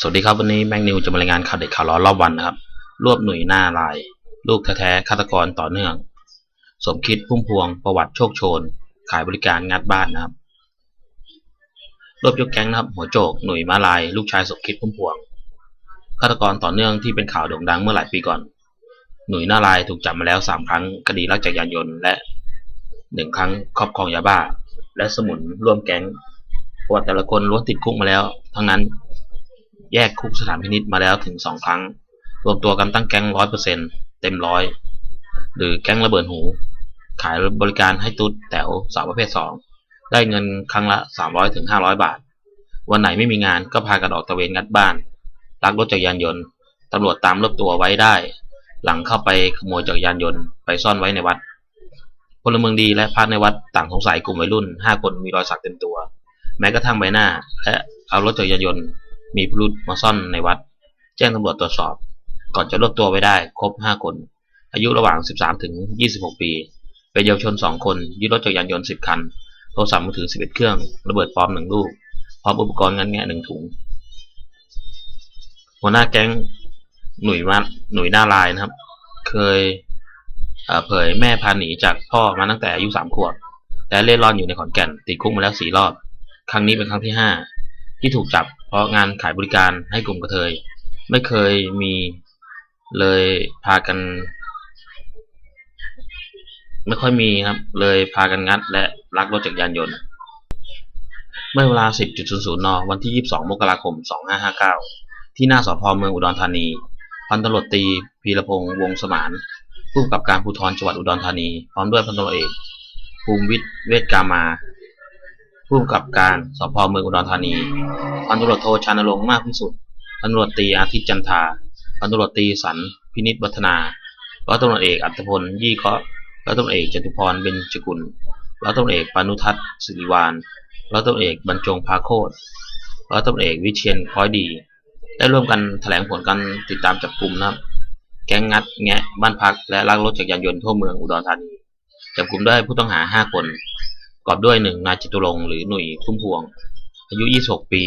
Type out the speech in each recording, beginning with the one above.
สวัสดีครับวันนี้แมงนิวจะมารายงานข่าวเด็ดข่าวร้อนรอบวันนะครับ รวบหน่วยหน้าลาย ลูกแท้ๆฆาตกรต่อเนื่อง สมคิดพุ่มพวงประวัติโชคโชน ขายบริการงัดบ้านนะครับ รวบยกแก๊งนะครับ หัวโจกหน่วยมาลาย ลูกชายสมคิดพุ่มพวงฆาตกรต่อเนื่องที่เป็นข่าวโด่งดังเมื่อหลายปีก่อน หน่วยหน้าลายถูกจับมาแล้วสามครั้งคดีลักจักรยานยนต์และหนึ่งครั้งครอบครองยาบ้า และสมุนร่วมแก๊งประวัติแต่ละคนล้วนติดคุกมาแล้ว ทั้งนั้น แยกคุกสถานพินิษมาแล้วถึงสองครั้ง รวมตัวกันตั้งแก๊งร้อยเปอร์เซ็นเต็มร้อยหรือแก๊งระเบิดหู ขายบริการให้ตุ๊ดแถวสาวประเภทสองได้เงินครั้งละสามร้อยถึงห้าร้อยบาท วันไหนไม่มีงานก็พากันออกตะเวนงัดบ้านลักรถจักรยานยนต์ตำรวจตามรวบตัวไว้ได้ หลังเข้าไปขโมยจักรยานยนต์ไปซ่อนไว้ในวัดพลเมืองดีและพระในวัดต่างสงสัยกลุ่มวัยรุ่นห้าคนมีรอยสักเต็มตัว แม้กระทั่งใบหน้า และเอารถจักรยานยนต์ มีพิรุธมาซ่อนในวัด แจ้งตำรวจตรวจสอบ ก่อนจะรวบตัวไว้ได้ ครบ 5 คน อายุระหว่าง 13 ถึง 26 ปี เป็นเยาวชน 2 คน ยึดรถจักรยานยนต์ 10 คัน โทรศัพท์มือถือ 11 เครื่อง ระเบิดปลอม 1 ลูก พร้อมอุปกรณ์งันแงะ1ถุง หัวหน้าแก๊งหนุ่ยมาหนุ่ยหน้าลายนะครับ เคยเเผยแม่พาหนีจากพ่อมาตั้งแต่อายุ 3 ขวบ และเล่ร่อนอยู่ในขอนแก่น ติดคุกมาแล้ว 4 รอบ ครั้งนี้เป็นครั้งที่ 5 ที่ถูกจับเพราะงานขายบริการให้กลุ่มกระเทย ไม่เคยมีเลยพากัน ไม่ค่อยมีครับ เลยพากันงัด และลักรถจักรยานยนต์ เมื่อเวลา 10.00 น วันที่ 22 มกราคม 2559 ที่หน้าสพเมืองอุดรธานี พันตำรวจตีพีรพงษ์วงสมานผู้กำกับการภูธรจังหวัดอุดรธานี พร้อมด้วยพันตำรวจเอกภูมิวิทย์เวชกามา ผู้กำกับการสพเมืองอุดรธานีพันตำรวจโทชานรงค์มากพิสุทธิ์พันตำรวจตีอาทิตย์จันทาพันตำรวจตีสันพินิษวัฒนาร้อยตำรวจเอกอัตพลยี่เคาะร้อยตำรวจเอกจตุพรเบญจกุลร้อยตำรวจเอกปานุทัศน์สิริวานร้อยตำรวจเอกบรรจงพาโคตร้อยตำรวจเอกวิเชียนคอยดี ได้ร่วมกันแถลงผลการติดตามจับกลุ่มนะครับแก๊งงัดแงะบ้านพักและลักรถจักรยานยนต์ทั่วเมืองอุดรธานีจับกลุ่มได้ผู้ต้องหา 5 คน ประกอบด้วยหนึ่งนายจตุรงหรือหนุ่ยพุ่มพวง อายุ 26 ปี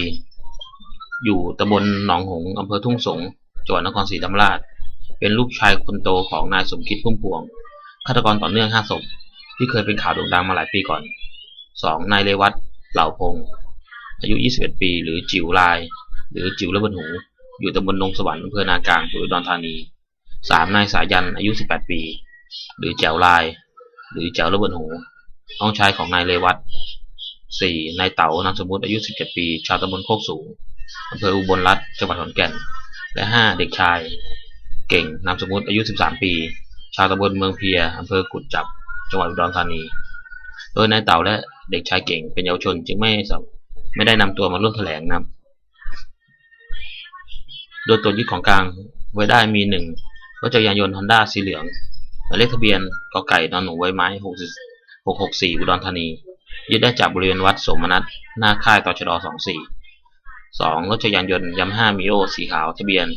อยู่ตำบลหนองหงอำเภอทุ่งสงจังหวัดนครศรีธรรมราช เป็นลูกชายคนโตของนายสมคิดพุ่มพวงฆาตกรต่อเนื่อง5ศพที่เคยเป็นข่าวโด่งดังมาหลายปีก่อน 2. นายเลวัตเหล่าพง อายุ 21 ปี หรือจิ๋วลาย หรือจิ๋วระเบิดหู อยู่ตำบลนงสวรรค์อำเภอนากลางจังหวัดอุดรธานี 3. นายสายันอายุ 18 ปี หรือแจวลาย หรือแจวระเบิดหู น้องชายของนายเลวัต 4. นายเต๋านามสมมติอายุ 17 ปี ชาวตำบลโคกสูงอำเภออุบลรัฐจังหวัดขอนแก่น และ 5. เด็กชาย เก่งนามสมมติอายุ 13 ปี ชาวตำบลเมืองเพียอำเภอกุดจับ จังหวัดอุดรธานีโดยนายเต๋าและเด็กชายเก่งเป็นเยาวชนจึงไม่ไม่ได้นำตัวมาร่วมแถลงนะโดยตัวยึดของกลางไว้ได้มีหนึ่งรถจักรยานยนต์ฮอนด้าสีเหลืองหมายเลขทะเบียนกไก่นอนหนูไว้ไม้ 664 อุดรธานี ยึดได้จากบริเวณวัดสมนัตหน้าค่ายตชด 24 2. รถจักรยานยนต์ยัมห้ามิโอสีขาวทะเบียน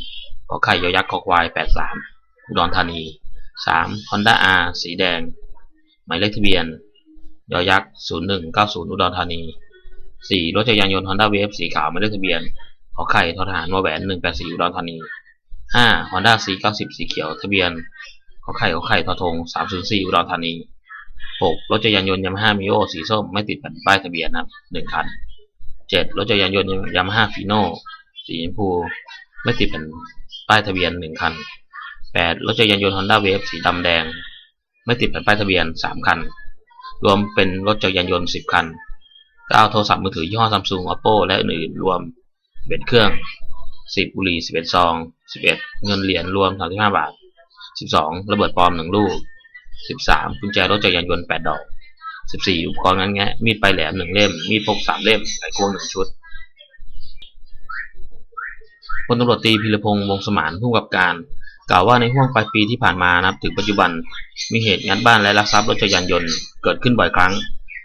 กไข่ยอยักษ์คอควาย 83 อุดรธานี 3. Honda R สีแดง หมายเลขทะเบียนยอยักษ์ 0190 อุดรธานี 4. รถจักรยานยนต์ Honda Wave สีขาวหมายเลขทะเบียนขอไข่ททหารวแหวน 184 อุดรธานี 5. Honda C90 สีเขียวทะเบียนขอไข่ขอไข่ทอทง 304 อุดรธานี 6. รถจักรยานยนต์ยามาฮ่ามิโอสีส้มไม่ติดแผ่นป้ายทะเบียนนะครับ1คัน 7. รถจักรยานยนต์ยามาฮ่าฟีโน่สีชมพูไม่ติดแผ่นป้ายทะเบียน1คัน 8. รถจักรยานยนต์ Honda Wave สีดำแดง ไม่ติดแผ่นป้ายทะเบียน 3 คัน รวมเป็นรถจักรยานยนต์ 10 คัน 9. โทรศัพท์มือถือยี่ห้อซัมซุง Oppo และอื่นๆรวม11เครื่อง 10 บุหรี่11ซอง 11 เงินเหรียญรวม 35 บาท 12 ระเบิดปลอม 1 ลูก 13กุญแจรถจักรยานยนต์8ดอก 14 อุปกรณ์งั้นแงะมีดปลายแหลม 1 เล่ม มีดพก 3 เล่มไขควง 1 ชุดพลตำรวจตีพิรพงษ์วงสมานผู้กำกับการ กล่าวว่าในห่วงปลายปีที่ผ่านมานับถึงปัจจุบัน มีเหตุงัดบ้านและลักทรัพย์รถจักรยานยนต์เกิดขึ้นบ่อยครั้ง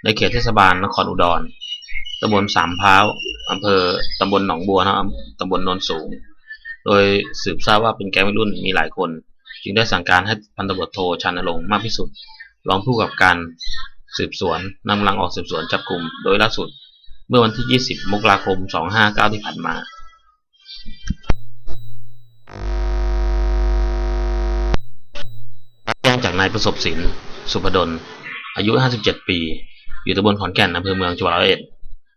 ในเขตเทศบาลนครอุดรตำบลสามพร้าวอำเภอตำบลหนองบัวนะตำบลนนสูง โดยสืบทราบว่าเป็นแก๊งวัยรุ่นมีหลายคน จึงได้สั่งการให้พันตำรวจโทชานลงมากพิสุทธิ์รองผู้กับการสืบสวนนำกำลังออกสืบสวนจับกลุ่มโดยล่าสุด เมื่อวันที่ 20 มกราคม 259 ที่ผ่านมาแจ้งจากนายประสบศิลสุพดล อายุ 57 ปี อยู่ตำบลขอนแก่นอำเภอเมืองจังหวัดร้อยเอ็ด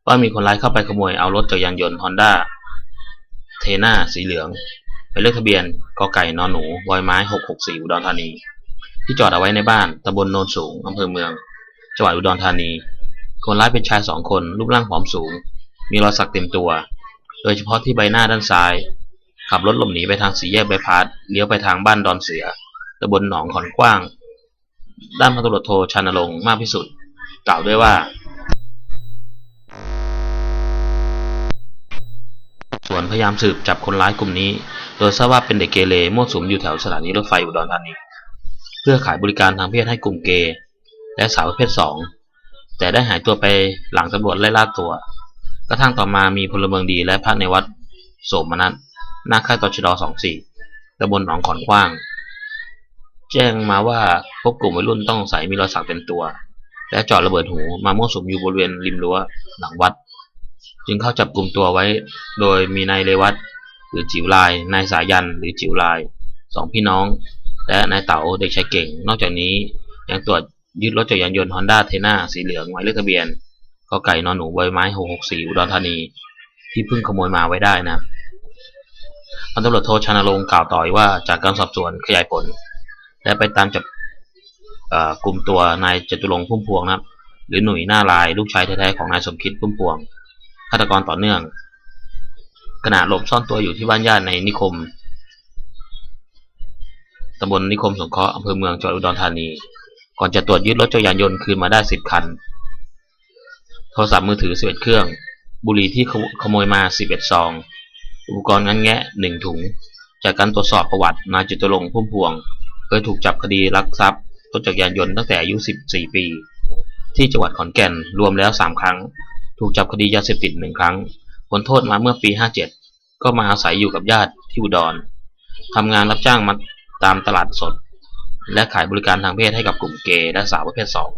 ว่ามีคนร้ายเข้าไปขโมยเอารถจักรยานยนต์ฮอนด้าเทน่าสีเหลือง หมายเลขทะเบียนกไก่นอนหนูบอยไม้664อุดรธานี ที่จอดเอาไว้ในบ้านตำบลโนนสูงอำเภอเมือง จังหวัดอุดรธานี คนร้ายเป็นชายสองคนรูปร่างผอมสูง มีรอยสักเต็มตัว โดยเฉพาะที่ใบหน้าด้านซ้าย ขับรถหลบหนีไปทางสี่แยกใบพัดเลี้ยวไปทางบ้านดอนเสือตำบลหนองขอนกว้าง ด้านพันตำรวจโทชานรงค์มากพิสุทธิ์กล่าวด้วยว่าส่วนพยายามสืบจับคนร้ายกลุ่มนี้ โดยทราบว่าเป็นเด็กเกเรมั่วสุมอยู่แถวสถานีรถไฟอุดรธานีเพื่อขายบริการทางเพศให้กลุ่มเกย์และสาวประเภทสองแต่ได้หายตัวไปหลังตำรวจไล่ล่าตัว กระทั่งต่อมามีพลเมืองดีและพระในวัดโสมนัสหน้าค่ายตชด24ตำบลหนองขอนกว้าง แจ้งมาว่าพบกลุ่มวัยรุ่นต้องสงสัยมีรอยสักเต็มตัว และจอดระเบิดหูมามั่วสุมอยู่บริเวณริมรั้วหลังวัด จึงเข้าจับกลุ่มตัวไว้ โดยมีนายเรวัต หรือจิ๋วลาย นายสายัน หรือจิ๋วลายสองพี่น้อง และนายเต๋าเด็กชายเก่ง นอกจากนี้ยังตรวจยึดรถจักรยานยนต์ฮอนด้าเทน่าสีเหลืองหมายเลขทะเบียนกไก่นอนหนูใบไม้664อุดรธานี ที่เพิ่งขโมยมาไว้ได้นะพันตำรวจโทชานรงกล่าวต่ออีกว่าจากการสอบสวนขยายผล และไปตามจับกลุ่มตัวนายจตุรงค์พุ่มพวงนะครับ หรือหนุ่ยหน้าลายลูกชายแท้ๆของนายสมคิดพุ่มพวงฆาตกรต่อเนื่อง ขณะหลบซ่อนตัวอยู่ที่บ้านญาติในนิคมตำบลนิคมสงเคราะห์อำเภอเมืองจังหวัดอุดรธานี ก่อนจะตรวจยึดรถจักรยานยนต์คืนมาได้สิบคัน โทรศัพท์มือถือสิบเครื่อง บุหรี่ที่ขโมยมาสิบเอ็ดซอง อุปกรณ์งันแงะหนึ่งถุง จากการตรวจสอบประวัตินายจิตุรงพุ่มพวง เคยถูกจับคดีลักทรัพย์รถจักรยานยนต์ตั้งแต่อายุ 14 ปี ที่จังหวัดขอนแก่นรวมแล้ว 3 ครั้ง ถูกจับคดียาเสพติดหนึ่งครั้ง พ้นโทษมาเมื่อปี 57 ก็มาอาศัยอยู่กับญาติที่อุดรทำงานรับจ้างมาตามตลาดสด และขายบริการทางเพศให้กับกลุ่มเกย์และสาวประเภทสอง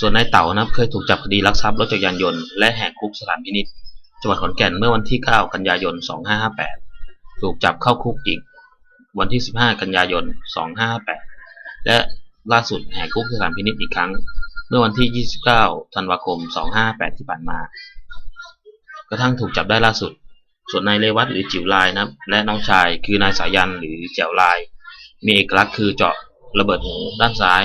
ส่วนนายเต๋านะเคยถูกจับคดีลักทรัพย์รถจักรยานยนต์และแหกคุกสถานพินิจจังหวัดขอนแก่นเมื่อวันที่ 9 กันยายน 2558 ถูกจับเข้าคุกอีก วันที่ 15 กันยายน 2558 และล่าสุดแหกคุกสถานพินิจอีกครั้ง มื่อวันที่ 29 ธันวาคม 258 ที่ผ่านมา กระทั่งถูกจับได้ล่าสุด ส่วนนายเลวัตหรือจิ๋วลายนะและน้องชายคือนายสายันหรือแจ๋วลาย มีเอกลักษณ์คือเจาะระเบิดหูด้านซ้าย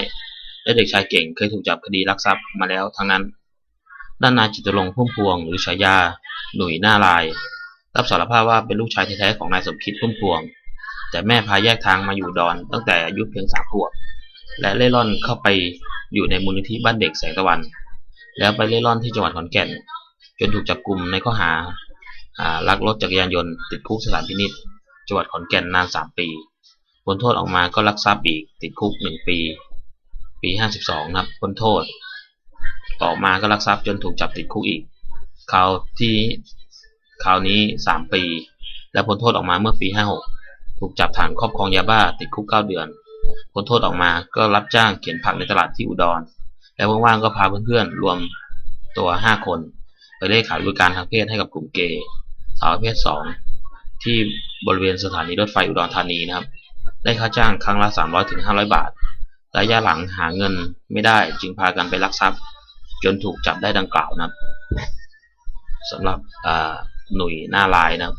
และเด็กชายเก่งเคยถูกจับคดีลักทรัพย์มาแล้วทั้งนั้น ด้านนายจิตรลงค์พุ่มพวง หรือฉายา หนุ่ยหน้าลาย รับสารภาพว่าเป็นลูกชายแท้ๆของนายสมคิดพุ่มพวง แต่แม่พาแยกทางมาอยู่ดอนตั้งแต่อายุเพียงสามขวบ และเล่ร่อนเข้าไปอยู่ในมูลนิธิบ้านเด็กแสงตะวัน แล้วไปเล่ร่อนที่จังหวัดขอนแก่น จนถูกจับกลุ่มในข้อหาลักรถจักรยานยนต์ติดคุกสถานพินิษจังหวัดขอนแก่นนานสามปีพ้นโทษออกมาก็ลักทรัพย์อีกติดคุกหนึ่งปี ปีห้าสิบสองนับพ้นโทษ ต่อมาก็ลักทรัพย์จนถูกจับติดคุกอีกคราวที่คราวนี้สามปี และพ้นโทษออกมาเมื่อปีห้าหกถูกจับฐานครอบครองยาบ้าติดคุกเก้าเดือน พ้นโทษออกมาก็รับจ้างเขียนผักในตลาดที่อุดร แล้วว่างๆก็พาเพื่อนๆรวมตัวห้าคน ไปเล่ขายบริการทางเพศให้กับกลุ่มเกย์สาวประเภทสองที่บริเวณสถานีรถไฟอุดรธานีนะครับ ได้ค่าจ้างครั้งละ 300ถึง500 บาทระยะหลังหาเงินไม่ได้จึงพากันไปลักทรัพย์ จนถูกจับได้ดังกล่าวนะครับสำหรับหนุ่ยหน้าลายนะครับ